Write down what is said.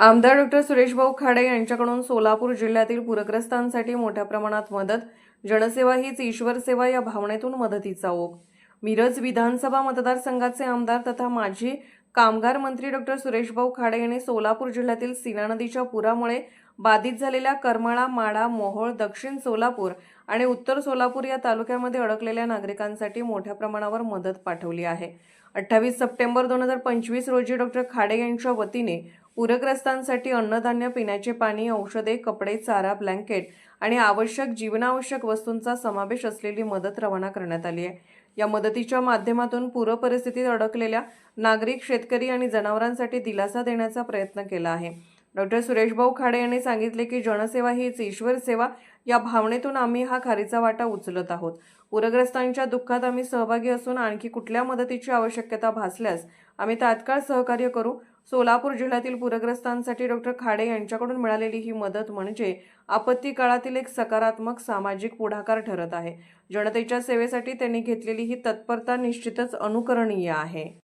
आमदार डॉक्टर सुरेशभाऊ खाडे यांच्याकडून सोलापूर जिल्ह्यातील पूरग्रस्तांसाठी मोठ्या प्रमाणात मदत जनसेवा हीच ईश्वर सेवा या भावनेतून मदतीचा ओघ. मिरज विधानसभा मतदारसंघाचे आमदार तथा माजी कामगार मंत्री डॉक्टर सुरेशभाऊ खाडे यांनी सोलापूर जिल्ह्यातील सीना नदीच्या पुरामुळे बाधित झालेल्या करमाळा माडा मोहोळ दक्षिण सोलापूर आणि उत्तर सोलापूर या तालुक्यामध्ये अडकलेल्या नागरिकांसाठी मोठ्या प्रमाणावर मदत पाठवली आहे. अठ्ठावीस सप्टेंबर दोन हजार पंचवीस रोजी डॉक्टर खाडे यांच्या वतीने पूरग्रस्तांसाठी अन्नधान्य पिण्याचे पाणी औषधे कपडे चारा ब्लँकेट आणि आवश्यक जीवनावश्यक वस्तूंचा समावेश असलेली मदत रवाना करण्यात आली आहे. या मदतीच्या माध्यमातून पूर परिस्थितीत अडकलेल्या नागरिक शेतकरी आणि जनावरांसाठी दिलासा देण्याचा प्रयत्न केला आहे. डॉक्टर सुरेशभाऊ खाडे यांनी सांगितले की जनसेवा हीच ईश्वर सेवा. या भावनेतून आम्ही हा खारीचा वाटा उचलत आहोत. पूरग्रस्तांच्या दुःखात आम्ही सहभागी असून आणखी कुठल्या मदतीची आवश्यकता भासल्यास आम्ही तात्काळ सहकार्य करू. सोलापूर जिल्ह्यातील पूरग्रस्तांसाठी डॉक्टर खाडे यांच्याकडून मिळालेली ही मदत म्हणजे आपत्ती काळातील एक सकारात्मक सामाजिक पुढाकार ठरत आहे. जनतेच्या सेवेसाठी त्यांनी घेतलेली ही तत्परता निश्चितच अनुकरणीय आहे.